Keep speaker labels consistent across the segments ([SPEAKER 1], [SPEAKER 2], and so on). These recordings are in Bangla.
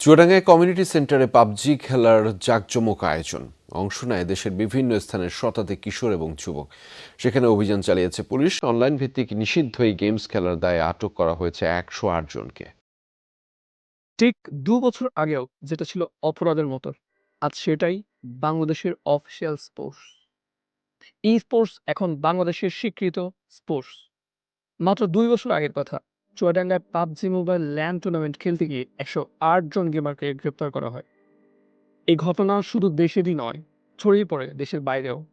[SPEAKER 1] চুয়াডাঙ্গায় কমিউনিটি সেন্টারে পাবজি খেলার জাঁকজমক আয়োজন। অংশ নেয় দেশের বিভিন্ন স্থানের শতাধিক কিশোর এবং যুবক। সেখানে অভিযান চালিয়েছে পুলিশ। অনলাইন ভিত্তিক নিষিদ্ধ এই গেমস খেলার দায়ে আটক করা হয়েছে একশো আট জনকে।
[SPEAKER 2] ঠিক দু বছর আগেও যেটা ছিল অপরাধের মতো, আজ সেটাই বাংলাদেশের অফিসিয়াল স্পোর্টস ই স্পোর্টস এখন বাংলাদেশের স্বীকৃত স্পোর্টস মাত্র দুই বছর আগের কথা চুয়াডাঙ্গায় পাবজি মোবাইল ল্যান্ড টুর্নামেন্ট খেলতে গিয়ে একশো আট জন গেমারকে গ্রেপ্তার করা হয়। এই ঘটনা শুধু দেশেরই নয়, ছড়িয়ে পড়ে দেশের বাইরেও।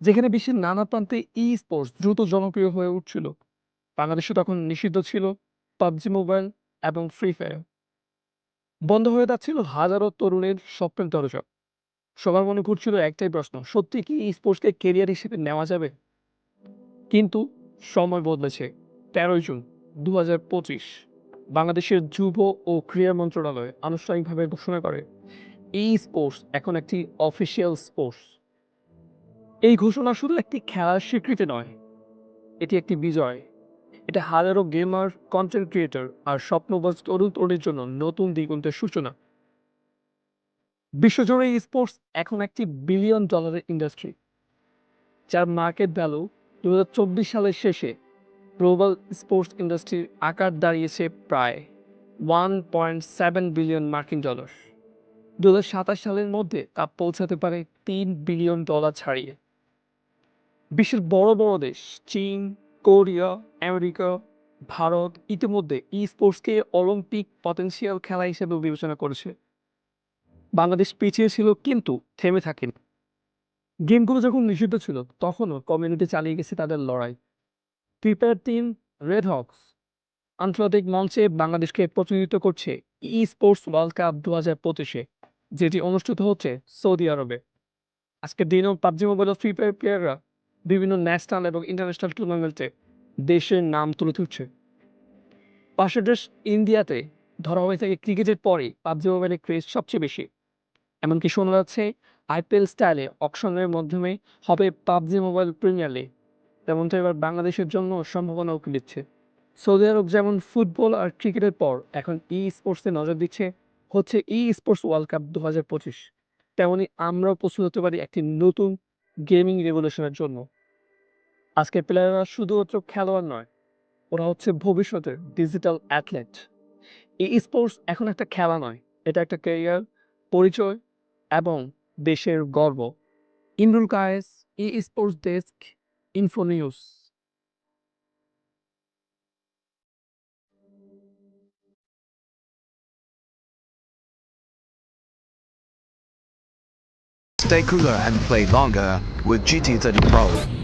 [SPEAKER 2] যেখানে বিশ্বের নানা প্রান্তে ই স্পোর্টস দ্রুত জনপ্রিয় হয়ে উঠছিল। বাংলাদেশে তখন নিষিদ্ধ ছিল পাবজি মোবাইল এবং ফ্রি ফায়ার। বন্ধ হয়ে যাচ্ছিল হাজারো তরুণের স্বপ্নের দরজা। সবার মনে ঘুরছিল একটাই প্রশ্ন, সত্যি কি ই স্পোর্টসকে কেরিয়ার হিসেবে নেওয়া যাবে? কিন্তু সময় বদলেছে। তেরোই জুন দু বাংলাদেশের যুব ও ক্রীড়া মন্ত্রণালয় আনুষ্ঠানিকভাবে ঘোষণা করে, এই স্পোর্টস এখন একটি অফিসিয়াল স্পোর্টস। এই ঘোষণা শুধু একটি খেলার স্বীকৃতি নয়, এটি একটি বিজয়। এটা হাজারো গেমার, কন্টেন্ট ক্রিয়েটর আর স্বপ্নবাজ তরুণ তরুণীর জন্য নতুন দিগন্তের সূচনা। বিশ্বজুড়ে এই স্পোর্টস এখন একটি বিলিয়ন ডলারের ইন্ডাস্ট্রি, যার মার্কেট ভ্যালু দু হাজার চব্বিশ সালের শেষে গ্লোবাল স্পোর্টস ইন্ডাস্ট্রির আকার দাঁড়িয়েছে প্রায় ওয়ান পয়েন্ট সেভেন বিলিয়ন মার্কিন ডলার। দু হাজার সাতাশ সালের মধ্যে তা পৌঁছাতে পারে তিন বিলিয়ন ডলার ছাড়িয়ে। বিশ্বের বড় বড় দেশ, চীন, কোরিয়া, আমেরিকা, ভারত ইতিমধ্যে ই স্পোর্টসকে অলিম্পিক পটেনশিয়াল খেলা হিসেবে বিবেচনা করেছে। বাংলাদেশ পিছিয়ে ছিল কিন্তু থেমে থাকেনি। গেমগুলো যখন নিষিদ্ধ ছিল, তখনও কমিউনিটি চালিয়ে গেছে তাদের লড়াই। প্রিপেয়ার টিম রেড হকস আন্তর্জাতিক মঞ্চে বাংলাদেশকে প্রতিনিধিত্ব করছে ই স্পোর্টস ওয়ার্ল্ড কাপ দু হাজার পঁচিশে, যেটি অনুষ্ঠিত হচ্ছে সৌদি আরবে। আজকের দিনেও পাবজি মোবাইল ফ্রি ফায়ার প্লেয়াররা বিভিন্ন ন্যাশনাল এবং ইন্টারন্যাশনাল টুর্নামেন্টে দেশের নাম তুলে ধরছে। পাশের দেশ ইন্ডিয়াতে ধরা হয়ে থাকে ক্রিকেটের পরে পাবজি মোবাইলের ক্রেজ সবচেয়ে বেশি। এমনকি শোনা যাচ্ছে আইপিএল স্টাইলে অকশনের মাধ্যমে হবে পাবজি মোবাইল প্রিমিয়ার লিগ তেমনটা এবার বাংলাদেশের জন্য সম্ভাবনা উঁকি দিচ্ছে সৌদি আরব যেমন ফুটবল আর ক্রিকেটের পর এখন ই স্পোর্টসে নজর দিচ্ছে, হচ্ছে ই স্পোর্টস ওয়ার্ল্ড কাপ দু হাজার পঁচিশ। তেমনই আমরাও প্রস্তুত হতে পারি একটি নতুন গেমিং রেভলিউশনের জন্য। আজকের প্লেয়াররা শুধুমাত্র খেলোয়াড় নয়, ওরা হচ্ছে ভবিষ্যতের ডিজিটাল অ্যাথলেট এই স্পোর্টস এখন একটা খেলা নয়, এটা একটা ক্যারিয়ার পরিচয় এবং দেশের গর্ব। Imrul Kayes esports desk Infonews.
[SPEAKER 3] Stay cooler and play longer with GT30 Pro.